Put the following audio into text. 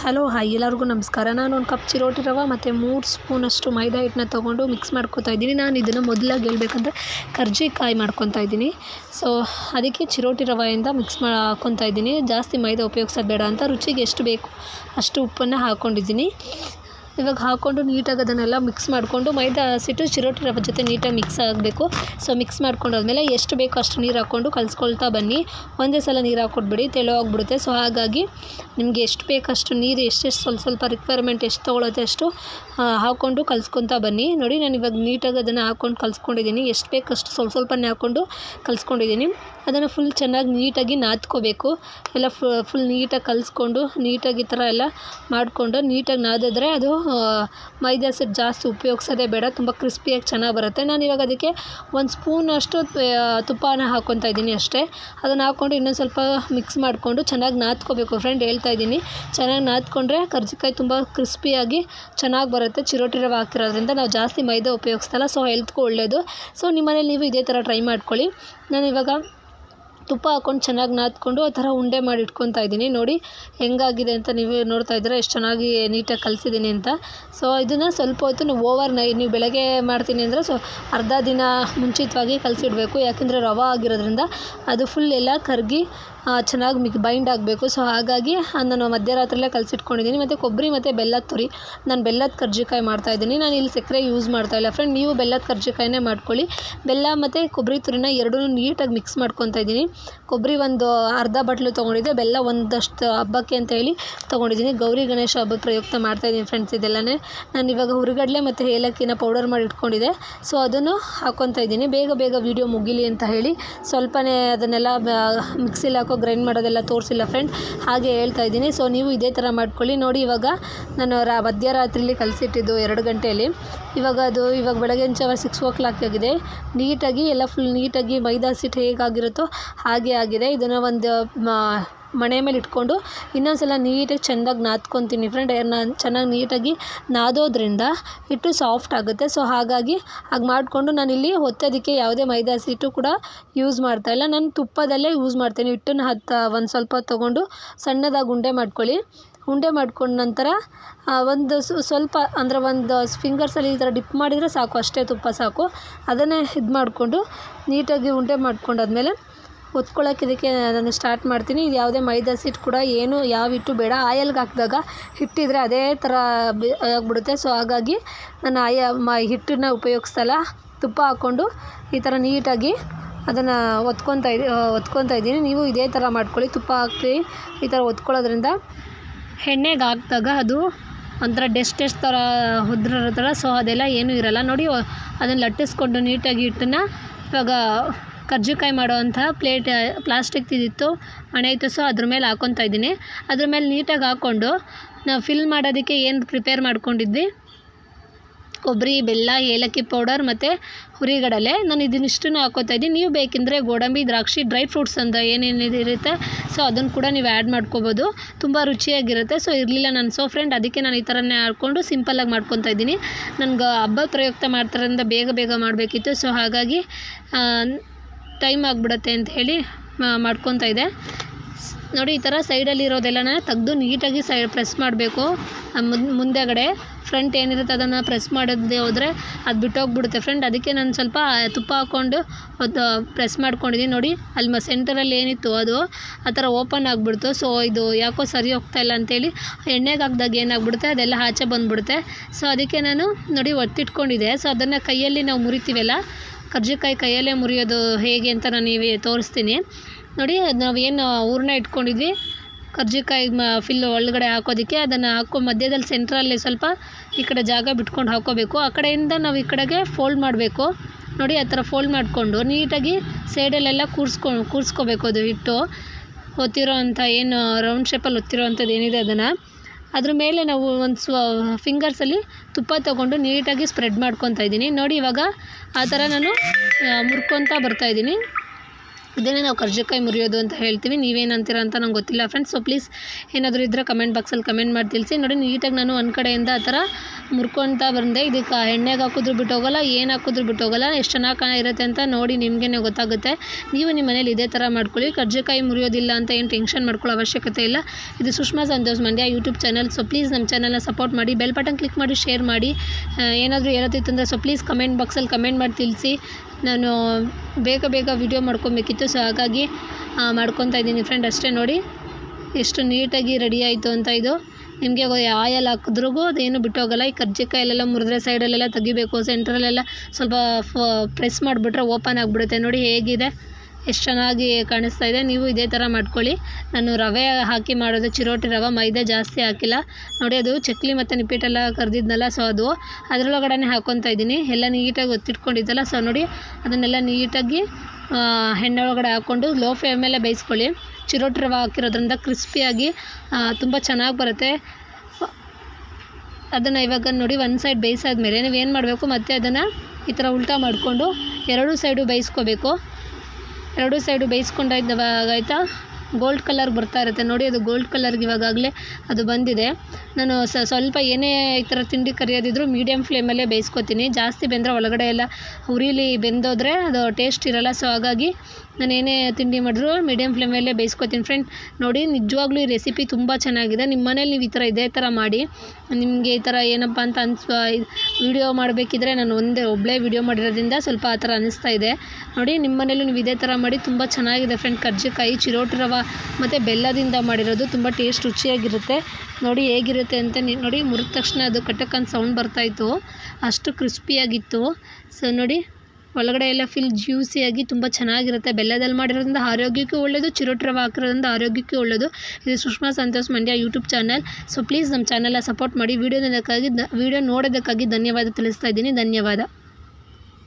Hello, hi. ಎಲ್ಲರಿಗೂ ನಮಸ್ಕಾರ. ನಾನು ಒಂದು ಕಪ್ ಚಿರೋಟಿ ರವೆ ಮತ್ತು ಮೂರು ಸ್ಪೂನಷ್ಟು ಮೈದಾ ಹಿಟ್ಟನ್ನ ತೊಗೊಂಡು ಮಿಕ್ಸ್ ಮಾಡ್ಕೊತಾ ಇದ್ದೀನಿ. ನಾನು ಇದನ್ನು ಮೊದಲಾಗಿ ಹೇಳ್ಬೇಕಂದ್ರೆ ಕರ್ಜಿಕಾಯಿ ಮಾಡ್ಕೊತಾ ಇದ್ದೀನಿ. ಸೊ ಅದಕ್ಕೆ ಚಿರೋಟಿ ರವೆಯಿಂದ ಮಿಕ್ಸ್ ಮಾ ಹಾಕ್ಕೊತಾ ಇದ್ದೀನಿ. ಜಾಸ್ತಿ ಮೈದಾ ಉಪಯೋಗಿಸೋದು ಬೇಡ ಅಂತ. ರುಚಿಗೆ ಎಷ್ಟು ಬೇಕು ಅಷ್ಟು ಉಪ್ಪನ್ನು ಹಾಕ್ಕೊಂಡಿದ್ದೀನಿ ಇವಾಗ ಹಾಕ್ಕೊಂಡು ನೀಟಾಗಿ ಅದನ್ನೆಲ್ಲ ಮಿಕ್ಸ್ ಮಾಡಿಕೊಂಡು ಮೈದಾ ಹಸಿಟ್ಟು ಚಿರೋಟಿ ರವೆ ಜೊತೆ ನೀಟಾಗಿ ಮಿಕ್ಸ್ ಆಗಬೇಕು. ಸೊ ಮಿಕ್ಸ್ ಮಾಡ್ಕೊಂಡಾದ್ಮೇಲೆ ಎಷ್ಟು ಬೇಕೋ ಅಷ್ಟು ನೀರು ಹಾಕ್ಕೊಂಡು ಕಲಿಸ್ಕೊಳ್ತಾ ಬನ್ನಿ. ಒಂದೇ ಸಲ ನೀರು ಹಾಕ್ಕೊಟ್ಬಿಡಿ, ತೆಳು ಆಗಿಬಿಡುತ್ತೆ. ಸೊ ಹಾಗಾಗಿ ನಿಮಗೆ ಎಷ್ಟು ಬೇಕಷ್ಟು ನೀರು, ಎಷ್ಟೆಷ್ಟು ಸ್ವಲ್ಪ ಸ್ವಲ್ಪ ರಿಕ್ವೈರ್ಮೆಂಟ್ ಎಷ್ಟು ತೊಗೊಳುತ್ತೆ ಅಷ್ಟು ಹಾಕ್ಕೊಂಡು ಕಲಿಸ್ಕೊತಾ ಬನ್ನಿ. ನೋಡಿ, ನಾನು ಇವಾಗ ನೀಟಾಗಿ ಅದನ್ನು ಹಾಕ್ಕೊಂಡು ಕಲ್ಸ್ಕೊಂಡಿದ್ದೀನಿ. ಎಷ್ಟು ಬೇಕಷ್ಟು ಸ್ವಲ್ಪ ಸ್ವಲ್ಪನೇ ಹಾಕ್ಕೊಂಡು ಕಲ್ಸ್ಕೊಂಡಿದ್ದೀನಿ. ಅದನ್ನು ಫುಲ್ ಚೆನ್ನಾಗಿ ನೀಟಾಗಿ ನಾದ್ಕೋಬೇಕು. ಎಲ್ಲ ಫುಲ್ ನೀಟಾಗಿ ಕಲಿಸ್ಕೊಂಡು ನೀಟಾಗಿ ಈ ಥರ ಎಲ್ಲ ಮಾಡಿಕೊಂಡು ನೀಟಾಗಿ ನಾದಿದ್ರೆ ಅದು ಮೈದಾ ಹಿಟ್ಟು ಜಾಸ್ತಿ ಉಪಯೋಗಿಸೋದೇ ಬೇಡ, ತುಂಬ ಕ್ರಿಸ್ಪಿಯಾಗಿ ಚೆನ್ನಾಗಿ ಬರುತ್ತೆ. ನಾನು ಇವಾಗ ಅದಕ್ಕೆ ಒಂದು ಸ್ಪೂನಷ್ಟು ತುಪ್ಪನ ಹಾಕ್ಕೊತಾ ಇದ್ದೀನಿ ಅಷ್ಟೇ. ಅದನ್ನು ಹಾಕ್ಕೊಂಡು ಇನ್ನೊಂದು ಸ್ವಲ್ಪ ಮಿಕ್ಸ್ ಮಾಡಿಕೊಂಡು ಚೆನ್ನಾಗಿ ನಾದ್ಕೋಬೇಕು. ಫ್ರೆಂಡ್ ಹೇಳ್ತಾ ಇದ್ದೀನಿ, ಚೆನ್ನಾಗಿ ನಾದ್ಕೊಂಡ್ರೆ ಕರ್ಜಿಕಾಯಿ ತುಂಬ ಕ್ರಿಸ್ಪಿಯಾಗಿ ಚೆನ್ನಾಗಿ ಬರುತ್ತೆ. ಚಿರೋಟಿ ರವೆ ಹಾಕಿರೋದ್ರಿಂದ ನಾವು ಜಾಸ್ತಿ ಮೈದಾ ಉಪಯೋಗಿಸ್ತಲ್ಲ ಸೊ ಹೆಲ್ತ್ಗೂ ಒಳ್ಳೆಯದು ಸೊ ನಿಮ್ಮನೇಲಿ ನೀವು ಇದೇ ಥರ ಟ್ರೈ ಮಾಡ್ಕೊಳ್ಳಿ. ನಾನು ಇವಾಗ ತುಪ್ಪ ಹಾಕ್ಕೊಂಡು ಚೆನ್ನಾಗಿ ನಾದ್ಕೊಂಡು ಆ ಥರ ಉಂಡೆ ಮಾಡಿ ಇಟ್ಕೊತಾ ಇದ್ದೀನಿ. ನೋಡಿ ಹೆಂಗಾಗಿದೆ ಅಂತ ನೀವು ನೋಡ್ತಾ ಇದ್ದೀರಾ, ಎಷ್ಟು ಚೆನ್ನಾಗಿ ನೀಟಾಗಿ ಕಲಿಸಿದ್ದೀನಿ ಅಂತ. ಸೊ ಇದನ್ನು ಸ್ವಲ್ಪ ಹೊತ್ತು ನೀವು ಓವರ್ ನೈ ನೀವು ಬೆಳಗ್ಗೆ ಮಾಡ್ತೀನಿ ಅಂದರೆ ಸೊ ಅರ್ಧ ದಿನ ಮುಂಚಿತವಾಗಿ ಕಲಸಿಡಬೇಕು. ಯಾಕೆಂದರೆ ರವೆ ಆಗಿರೋದ್ರಿಂದ ಅದು ಫುಲ್ ಎಲ್ಲ ಕರಗಿ ಚೆನ್ನಾಗಿ ಮಿಕ್ ಬೈಂಡ್ ಆಗಬೇಕು. ಸೊ ಹಾಗಾಗಿ ನಾನು ಮಧ್ಯರಾತ್ರಿಯಲ್ಲೇ ಕಲಸಿಟ್ಕೊಂಡಿದ್ದೀನಿ ಮತ್ತು ಕೊಬ್ಬರಿ ಮತ್ತು ಬೆಲ್ಲದ ತುರಿ. ನಾನು ಬೆಲ್ಲದ ಕರ್ಜಿಕಾಯಿ ಮಾಡ್ತಾ ಇದ್ದೀನಿ. ನಾನು ಇಲ್ಲಿ ಸಕ್ಕರೆ ಯೂಸ್ ಮಾಡ್ತಾ ಇಲ್ಲ. ಫ್ರೆಂಡ್ ನೀವು ಬೆಲ್ಲದ ಕರ್ಜಿಕಾಯಿನೇ ಮಾಡ್ಕೊಳ್ಳಿ. ಬೆಲ್ಲ ಮತ್ತು ಕೊಬ್ಬರಿ ತುರಿನ ಎರಡೂ ನೀಟಾಗಿ ಮಿಕ್ಸ್ ಮಾಡ್ಕೊತಾ ಇದ್ದೀನಿ. ಕೊಬ್ಬರಿ ಒಂದು ಅರ್ಧ ಬಟ್ಲು ತೊಗೊಂಡಿದ್ದೆ. ಬೆಲ್ಲ ಒಂದಷ್ಟು ಹಬ್ಬಕ್ಕೆ ಅಂತ ಹೇಳಿ ತೊಗೊಂಡಿದ್ದೀನಿ. ಗೌರಿ ಗಣೇಶ ಹಬ್ಬದ ಪ್ರಯುಕ್ತ ಮಾಡ್ತಾಯಿದ್ದೀನಿ ಫ್ರೆಂಡ್ಸ್ ಇದೆಲ್ಲನೇ. ನಾನು ಇವಾಗ ಹುರಿಗಡಲೆ ಮತ್ತು ಏಲಕ್ಕಿನ ಪೌಡರ್ ಮಾಡಿ ಇಟ್ಕೊಂಡಿದ್ದೆ. ಸೊ ಅದನ್ನು ಹಾಕ್ಕೊತಾ ಇದ್ದೀನಿ. ಬೇಗ ಬೇಗ ವೀಡಿಯೋ ಮುಗಿಲಿ ಅಂತ ಹೇಳಿ. ಸ್ವಲ್ಪನೇ ಅದನ್ನೆಲ್ಲ ಮಿಕ್ಸಿಲಿ ಹಾಕೋ ಗ್ರೈಂಡ್ ಮಾಡೋದೆಲ್ಲ ತೋರಿಸಿಲ್ಲ ಫ್ರೆಂಡ್ ಹಾಗೆ ಹೇಳ್ತಾ ಇದ್ದೀನಿ. ಸೊ ನೀವು ಇದೇ ಥರ ಮಾಡ್ಕೊಳ್ಳಿ. ನೋಡಿ, ಇವಾಗ ನಾನು ರಾ, ಮಧ್ಯರಾತ್ರಿಲಿ ಕಲಸಿಟ್ಟಿದ್ದು ಎರಡು ಗಂಟೆಯಲ್ಲಿ. ಇವಾಗ ಅದು, ಇವಾಗ ಬೆಳಗಿನ ಜಾವ ಸಿಕ್ಸ್ ಓ ಕ್ಲಾಕ್ ಆಗಿದೆ. ನೀಟಾಗಿ, ಎಲ್ಲ ಫುಲ್ ನೀಟಾಗಿ ಮೈದಾ ಸಿಟ್ಟು ಹೇಗಾಗಿರುತ್ತೋ ಹಾಗೆ ಆಗಿದೆ. ಇದನ್ನು ಒಂದು ಮಣೆ ಮೇಲೆ ಇಟ್ಕೊಂಡು ಇನ್ನೊಂದು ಸಲ ನೀಟಾಗಿ ಚೆಂದಾಗಿ ನಾದ್ಕೊತೀನಿ. ಫ್ರೆಂಡ್ ನಾನು ಚೆನ್ನಾಗಿ ನೀಟಾಗಿ ನಾದೋದ್ರಿಂದ ಹಿಟ್ಟು ಸಾಫ್ಟ್ ಆಗುತ್ತೆ. ಸೊ ಹಾಗಾಗಿ ಹಾಗೆ ಮಾಡಿಕೊಂಡು ನಾನಿಲ್ಲಿ ಹೊತ್ತೋದಕ್ಕೆ ಯಾವುದೇ ಮೈದಾ ಹಿಟ್ಟು ಕೂಡ ಯೂಸ್ ಮಾಡ್ತಾಯಿಲ್ಲ ನಾನು ತುಪ್ಪದಲ್ಲೇ ಯೂಸ್ ಮಾಡ್ತೀನಿ. ಹಿಟ್ಟನ್ನು ಹತ್ತು ಒಂದು ಸ್ವಲ್ಪ ತೊಗೊಂಡು ಸಣ್ಣದಾಗಿ ಉಂಡೆ ಮಾಡ್ಕೊಳ್ಳಿ. ಉಂಡೆ ಮಾಡ್ಕೊಂಡ ನಂತರ ಒಂದು ಸ್ವಲ್ಪ ಅಂದರೆ ಒಂದು ಫಿಂಗರ್ಸಲ್ಲಿ ಈ ಥರ ಡಿಪ್ ಮಾಡಿದರೆ ಸಾಕು. ಅಷ್ಟೇ ತುಪ್ಪ ಸಾಕು. ಅದನ್ನೇ ಇದು ಮಾಡಿಕೊಂಡು ನೀಟಾಗಿ ಉಂಡೆ ಮಾಡ್ಕೊಂಡಾದ್ಮೇಲೆ ಒತ್ಕೊಳ್ಳೋಕೆ ಇದಕ್ಕೆ ನಾನು ಸ್ಟಾರ್ಟ್ ಮಾಡ್ತೀನಿ. ಇದು ಯಾವುದೇ ಮೈದಾ ಹಿಟ್ಟು ಕೂಡ ಏನು ಯಾವ ಹಿಟ್ಟು ಬೇಡ. ಆಯಲ್ಗೆ ಹಾಕಿದಾಗ ಹಿಟ್ಟಿದ್ರೆ ಅದೇ ಥರ ಬಿ ಆಗಿಬಿಡುತ್ತೆ. ಸೊ ಹಾಗಾಗಿ ನಾನು ಆಯ ಮ ಹಿಟ್ಟನ್ನ ಉಪಯೋಗಿಸ್ತಲ್ಲ ತುಪ್ಪ ಹಾಕ್ಕೊಂಡು ಈ ಥರ ನೀಟಾಗಿ ಅದನ್ನು ಒತ್ಕೊತಾ ಇದ್ದೀನಿ ಒತ್ಕೊತಾ ಇದ್ದೀನಿ. ನೀವು ಇದೇ ಥರ ಮಾಡ್ಕೊಳ್ಳಿ. ತುಪ್ಪ ಹಾಕಿ ಈ ಥರ ಒತ್ಕೊಳ್ಳೋದ್ರಿಂದ ಎಣ್ಣೆಗೆ ಹಾಕಿದಾಗ ಅದು ಒಂಥರ ಡೆಸ್ಟ್ ಡೆಸ್ಟ್ ಥರ ಉದ್ರಿರೋ ಥರ ಸೊ ಅದೆಲ್ಲ ಏನೂ ಇರೋಲ್ಲ. ನೋಡಿ, ಅದನ್ನು ಲಟ್ಟಿಸ್ಕೊಂಡು ನೀಟಾಗಿ ಹಿಟ್ಟನ್ನು ಇವಾಗ ಕರ್ಜಿಕಾಯಿ ಮಾಡೋವಂಥ ಪ್ಲೇಟ್ ಪ್ಲಾಸ್ಟಿಕ್ ತಿದ್ದಿತ್ತು ಹಣೆ ಇತ್ತು ಸೊ ಅದ್ರ ಮೇಲೆ ಹಾಕ್ಕೊತಾ ಇದ್ದೀನಿ. ಅದ್ರ ಮೇಲೆ ನೀಟಾಗಿ ಹಾಕ್ಕೊಂಡು ನಾವು ಫಿಲ್ ಮಾಡೋದಕ್ಕೆ ಏನು ಪ್ರಿಪೇರ್ ಮಾಡ್ಕೊಂಡಿದ್ವಿ? ಕೊಬ್ಬರಿ, ಬೆಲ್ಲ, ಏಲಕ್ಕಿ ಪೌಡರ್ ಮತ್ತು ಹುರಿಗಡಲೆ. ನಾನು ಇದನ್ನಿಷ್ಟನ್ನು ಹಾಕೋತಾ ಇದ್ದೀನಿ. ನೀವು ಬೇಕೆಂದರೆ ಗೋಡಂಬಿ, ದ್ರಾಕ್ಷಿ ಡ್ರೈ ಫ್ರೂಟ್ಸ್ ಅಂತ ಏನೇನಿದೆ ಇರುತ್ತೆ ಸೊ ಅದನ್ನು ಕೂಡ ನೀವು ಆ್ಯಡ್ ಮಾಡ್ಕೋಬೋದು. ತುಂಬ ರುಚಿಯಾಗಿರುತ್ತೆ ಸೊ ಇರಲಿಲ್ಲ ನಾನು. ಸೊ ಫ್ರೆಂಡ್ ಅದಕ್ಕೆ ನಾನು ಈ ಥರನೇ ಹಾಕ್ಕೊಂಡು ಸಿಂಪಲ್ಲಾಗಿ ಮಾಡ್ಕೊತಾ ಇದ್ದೀನಿ. ನನಗೆ ಹಬ್ಬ ಪ್ರಯುಕ್ತ ಮಾಡ್ತಾರಿಂದ ಬೇಗ ಬೇಗ ಮಾಡಬೇಕಿತ್ತು ಸೊ ಹಾಗಾಗಿ ಟೈಮ್ ಆಗಿಬಿಡತ್ತೆ ಅಂತ ಹೇಳಿ ಮಾಡ್ಕೊತಾ ಇದೆ. ನೋಡಿ, ಈ ಥರ ಸೈಡಲ್ಲಿ ಇರೋದೆಲ್ಲನ ತೆಗ್ದು ನೀಟಾಗಿ ಸೈ, ಪ್ರೆಸ್ ಮಾಡಬೇಕು. ಮುಂದೆಗಡೆ ಫ್ರಂಟ್ ಏನಿರುತ್ತೆ ಅದನ್ನು ಪ್ರೆಸ್ ಮಾಡೋದೇ ಹೋದರೆ ಅದು ಬಿಟ್ಟೋಗ್ಬಿಡುತ್ತೆ. ಫ್ರೆಂಡ್, ಅದಕ್ಕೆ ನಾನು ಸ್ವಲ್ಪ ತುಪ್ಪ ಹಾಕ್ಕೊಂಡು ಅದು ಪ್ರೆಸ್ ಮಾಡ್ಕೊಂಡಿದ್ದೀನಿ. ನೋಡಿ, ಅಲ್ಲಿ ಸೆಂಟರಲ್ಲಿ ಏನಿತ್ತು ಅದು, ಆ ಥರ ಓಪನ್ ಆಗಿಬಿಡ್ತು. ಸೊ, ಇದು ಯಾಕೋ ಸರಿ ಹೋಗ್ತಾ ಇಲ್ಲ ಅಂತೇಳಿ, ಎಣ್ಣೆಗೆ ಹಾಕಿದಾಗ ಏನಾಗ್ಬಿಡುತ್ತೆ, ಅದೆಲ್ಲ ಆಚೆ ಬಂದುಬಿಡುತ್ತೆ. ಸೊ, ಅದಕ್ಕೆ ನಾನು, ನೋಡಿ, ಒತ್ತಿಟ್ಕೊಂಡಿದ್ದೆ. ಸೊ, ಅದನ್ನು ಕೈಯಲ್ಲಿ ನಾವು ಮುರಿತೀವಲ್ಲ ಕರ್ಜಿಕಾಯಿ ಕೈಯಲ್ಲೇ ಮುರಿಯೋದು ಹೇಗೆ ಅಂತ ನಾನು ನೀವು ತೋರಿಸ್ತೀನಿ. ನೋಡಿ, ನಾವು ಏನು ಹೂರಣ ಇಟ್ಕೊಂಡಿದ್ವಿ. ಕರ್ಜಿಕಾಯಿ, ಮ ಫಿಲ್ ಒಳಗಡೆ ಹಾಕೋದಕ್ಕೆ ಅದನ್ನು ಹಾಕೋ, ಮಧ್ಯದಲ್ಲಿ ಸೆಂಟ್ರಲ್ಲಿ ಸ್ವಲ್ಪ ಈ ಕಡೆ ಜಾಗ ಬಿಟ್ಕೊಂಡು ಹಾಕೋಬೇಕು. ಆ ಕಡೆಯಿಂದ ನಾವು ಈ ಕಡೆಗೆ ಫೋಲ್ಡ್ ಮಾಡಬೇಕು. ನೋಡಿ, ಆ ಥರ ಫೋಲ್ಡ್ ಮಾಡಿಕೊಂಡು ನೀಟಾಗಿ ಸೈಡಲ್ಲೆಲ್ಲ ಕೂರಿಸ್ಕೊಂಡು ಕೂರಿಸ್ಕೋಬೇಕು ಅದು ಹಿಟ್ಟು. ಒತ್ತಿರೋ ಅಂಥ ಏನು ರೌಂಡ್ ಶೇಪಲ್ಲಿ ಒತ್ತಿರೋ ಅಂಥದ್ದು ಏನಿದೆ ಅದನ್ನು. ಅದ್ರ ಮೇಲೆ ನಾವು ಒಂದು ಸ್ವ ಫಿಂಗರ್ಸಲ್ಲಿ ತುಪ್ಪ ತೊಗೊಂಡು ನೀಟಾಗಿ ಸ್ಪ್ರೆಡ್ ಮಾಡ್ಕೊತಾ ಇದ್ದೀನಿ. ನೋಡಿ ಇವಾಗ ಆ ಥರ ನಾನು ಮುರ್ಕೊತಾ ಬರ್ತಾಯಿದ್ದೀನಿ ಇದನ್ನೇ ನಾವು ಕರ್ಜಕಾಯಿ ಮುರಿಯೋದು ಅಂತ ಹೇಳ್ತೀವಿ. ನೀವೇನಂತೀರ ಅಂತ ನಂಗೆ ಗೊತ್ತಿಲ್ಲ ಫ್ರೆಂಡ್ಸ್ ಸೊ ಪ್ಲೀಸ್ ಏನಾದರೂ ಇದ್ದರೆ ಕಮೆಂಟ್ ಬಾಕ್ಸಲ್ಲಿ ಕಮೆಂಟ್ ಮಾಡಿ ತಿಳಿಸಿ. ನೋಡಿ, ನೀಟಾಗಿ ನಾನು ಒಂದು ಕಡೆಯಿಂದ ಆ ಥರ ಮುರ್ಕೊತಾ ಬಂದೆ. ಇದಕ್ಕೆ ಎಣ್ಣೆಗೆ ಹಾಕಿದ್ರು ಬಿಟ್ಟು ಹೋಗಲ್ಲ, ಏನು ಹಾಕಿದ್ರು ಬಿಟ್ಟು ಹೋಗಲ್ಲ. ಎಷ್ಟು ಚೆನ್ನಾಗಿ ಕಾಣ ಇರುತ್ತೆ ಅಂತ ನೋಡಿ ನಿಮಗೇ ಗೊತ್ತಾಗುತ್ತೆ. ನೀವು ನಿಮ್ಮ ಮನೇಲಿ ಇದೇ ಥರ ಮಾಡ್ಕೊಳ್ಳಿ. ಕರ್ಜಿಕಾಯಿ ಮುರಿಯೋದಿಲ್ಲ ಅಂತ ಏನು ಟೆನ್ಷನ್ ಮಾಡ್ಕೊಳ್ಳೋ ಅವಶ್ಯಕತೆ ಇಲ್ಲ. ಇದು Sushma Santosh Mandya YouTube channel so please ನಮ್ಮ ಚಾನಲ್ನ ಸಪೋರ್ಟ್ ಮಾಡಿ. ಬೆಲ್ ಬಟನ್ ಕ್ಲಿಕ್ ಮಾಡಿ ಶೇರ್ ಮಾಡಿ. ಏನಾದರೂ ಹೇಳೋದಿತ್ತಂದರೆ ಸೊ ಪ್ಲೀಸ್ ಕಮೆಂಟ್ ಬಾಕ್ಸಲ್ಲಿ ಕಮೆಂಟ್ ಮಾಡಿ ತಿಳಿಸಿ. ನಾನು ಬೇಗ ಬೇಗ ವಿಡಿಯೋ ಮಾಡ್ಕೊಬೇಕಿತ್ತು ಸೊ ಹಾಗಾಗಿ ಮಾಡ್ಕೊತಾ ಇದ್ದೀನಿ ಫ್ರೆಂಡ್ ಅಷ್ಟೇ ನೋಡಿ. ಎಷ್ಟು ನೀಟಾಗಿ ರೆಡಿ ಆಯಿತು ಅಂತ ಇದು. ನಿಮಗೆ ಆಯಲ್ ಹಾಕಿದ್ರೂ ಅದೇನು ಬಿಟ್ಟೋಗಲ್ಲ ಈ ಕರ್ಜಿಕಾಯಲ್ಲೆಲ್ಲ ಮುರಿದ್ರೆ ಸೈಡಲ್ಲೆಲ್ಲ ತೆಗಿಬೇಕು ಸೆಂಟ್ರಲ್ಲೆಲ್ಲ ಸ್ವಲ್ಪ ಫ ಪ್ರೆಸ್ ಮಾಡಿಬಿಟ್ರೆ ಓಪನ್ ಆಗಿಬಿಡುತ್ತೆ. ನೋಡಿ ಹೇಗಿದೆ. ಎಷ್ಟು ಚೆನ್ನಾಗಿ ಕಾಣಿಸ್ತಾ ಇದೆ. ನೀವು ಇದೇ ಥರ ಮಾಡ್ಕೊಳ್ಳಿ. ನಾನು ರವೆ ಹಾಕಿ ಮಾಡೋದು, ಚಿರೋಟಿ ರವೆ, ಮೈದಾ ಜಾಸ್ತಿ ಹಾಕಿಲ್ಲ. ನೋಡಿ, ಅದು ಚಕ್ಲಿ ಮತ್ತು ನಿಪ್ಪಟ್ಟೆಲ್ಲ ಕರೆದಿದ್ನಲ್ಲ ಸೊ ಅದು ಅದರೊಳಗಡೆ ಹಾಕ್ಕೊತಾ ಇದ್ದೀನಿ. ಎಲ್ಲ ನೀಟಾಗಿ ಒತ್ತಿಟ್ಕೊಂಡಿದ್ದಲ್ಲ ಸೊ ನೋಡಿ, ಅದನ್ನೆಲ್ಲ ನೀಟಾಗಿ ಎಣ್ಣೆ ಒಳಗಡೆ ಹಾಕ್ಕೊಂಡು ಲೋ ಫ್ಲೇಮಲ್ಲೇ ಬೇಯಿಸ್ಕೊಳ್ಳಿ. ಚಿರೋಟಿ ರವೆ ಹಾಕಿರೋದ್ರಿಂದ ಕ್ರಿಸ್ಪಿಯಾಗಿ ತುಂಬ ಚೆನ್ನಾಗಿ ಬರುತ್ತೆ. ಅದನ್ನು ಇವಾಗ ನೋಡಿ ಒಂದು ಸೈಡ್ ಬೇಯಿಸಾದ್ಮೇಲೆ ನೀವು ಏನು ಮಾಡಬೇಕು, ಮತ್ತೆ ಅದನ್ನು ಈ ಥರ ಉಲ್ಟಾ ಮಾಡಿಕೊಂಡು ಎರಡೂ ಸೈಡು ಬೇಯಿಸ್ಕೋಬೇಕು. ಎರಡೂ ಸೈಡು ಬೇಯಿಸ್ಕೊಂಡಾಯ್ತವಾಗ ಆಯಿತಾ ಗೋಲ್ಡ್ ಕಲರ್ ಬರ್ತಾ ಇರುತ್ತೆ. ನೋಡಿ, ಅದು ಗೋಲ್ಡ್ ಕಲರ್ಗೆ ಇವಾಗಾಗಲೇ ಅದು ಬಂದಿದೆ. ನಾನು ಸ್ವಲ್ಪ ಏನೇ ಈ ಥರ ತಿಂಡಿ ಕರಿಯೋದಿದ್ರು ಮೀಡಿಯಮ್ ಫ್ಲೇಮಲ್ಲೇ ಬೇಯಿಸ್ಕೊತೀನಿ. ಜಾಸ್ತಿ ಬೆಂದರೆ ಒಳಗಡೆ ಎಲ್ಲ ಉರಿಲಿ ಬೆಂದೋದ್ರೆ ಅದು ಟೇಸ್ಟ್ ಇರೋಲ್ಲ. ಸೊ ಹಾಗಾಗಿ ನಾನು ಏನೇ ತಿಂಡಿ ಮಾಡಿದ್ರು ಮೀಡಿಯಮ್ ಫ್ಲೇಮಲ್ಲೇ ಬೇಯಿಸ್ಕೊತೀನಿ ಫ್ರೆಂಡ್ ನೋಡಿ, ನಿಜವಾಗ್ಲೂ ಈ ರೆಸಿಪಿ ತುಂಬ ಚೆನ್ನಾಗಿದೆ. ನಿಮ್ಮ ಮನೇಲಿ ನೀವು ಈ ಥರ ಇದೇ ಥರ ಮಾಡಿ, ನಿಮಗೆ ಈ ಥರ ಏನಪ್ಪ ಅಂತ ಅನ್ಸ್ ವಿಡಿಯೋ ಮಾಡಬೇಕಿದ್ರೆ ನಾನು ಒಂದೇ ಒಬ್ಬಳೇ ವಿಡಿಯೋ ಮಾಡಿರೋದ್ರಿಂದ ಸ್ವಲ್ಪ ಆ ಥರ ಅನ್ನಿಸ್ತಾ ಇದೆ. ನೋಡಿ ನಿಮ್ಮ ಮನೇಲೂ ನೀವು ಇದೇ ಥರ ಮಾಡಿ, ತುಂಬ ಚೆನ್ನಾಗಿದೆ ಫ್ರೆಂಡ್ ಕರ್ಜಿಕಾಯಿ, ಚಿರೋಟಿ ರವ, ಮತ್ತು ಬೆಲ್ಲದಿಂದ ಮಾಡಿರೋದು ತುಂಬ ಟೇಸ್ಟ್ ರುಚಿಯಾಗಿರುತ್ತೆ. ನೋಡಿ, ಹೇಗಿರುತ್ತೆ ಅಂತ ನೋಡಿ, ಮುರಿದ ತಕ್ಷಣ ಅದು ಕಟ್ಟಕ್ಕಂತ ಸೌಂಡ್ ಬರ್ತಾಯಿತ್ತು ಅಷ್ಟು ಕ್ರಿಸ್ಪಿಯಾಗಿತ್ತು ಸೊ ನೋಡಿ ಒಳಗಡೆ ಎಲ್ಲ ಫಿಲ್ ಜ್ಯೂಸಿಯಾಗಿ ತುಂಬ ಚೆನ್ನಾಗಿರುತ್ತೆ. ಬೆಲ್ಲದಲ್ಲಿ ಮಾಡಿರೋದ್ರಿಂದ ಆರೋಗ್ಯಕ್ಕೂ ಒಳ್ಳೆಯದು ಚಿರೋಟ್ರವ ರವೆ ಹಾಕಿರೋದ್ರಿಂದ ಆರೋಗ್ಯಕ್ಕೂ ಒಳ್ಳೆಯದು ಇದು Sushma Santosh Mandya YouTube channel so please ನಮ್ಮ ಚಾನಲ್ನ ಸಪೋರ್ಟ್ ಮಾಡಿ. ವೀಡಿಯೋ ನೋಡೋದಕ್ಕಾಗಿ ವೀಡಿಯೋ ನೋಡೋದಕ್ಕಾಗಿ ಧನ್ಯವಾದ ತಿಳಿಸ್ತಾ ಇದ್ದೀನಿ. ಧನ್ಯವಾದ.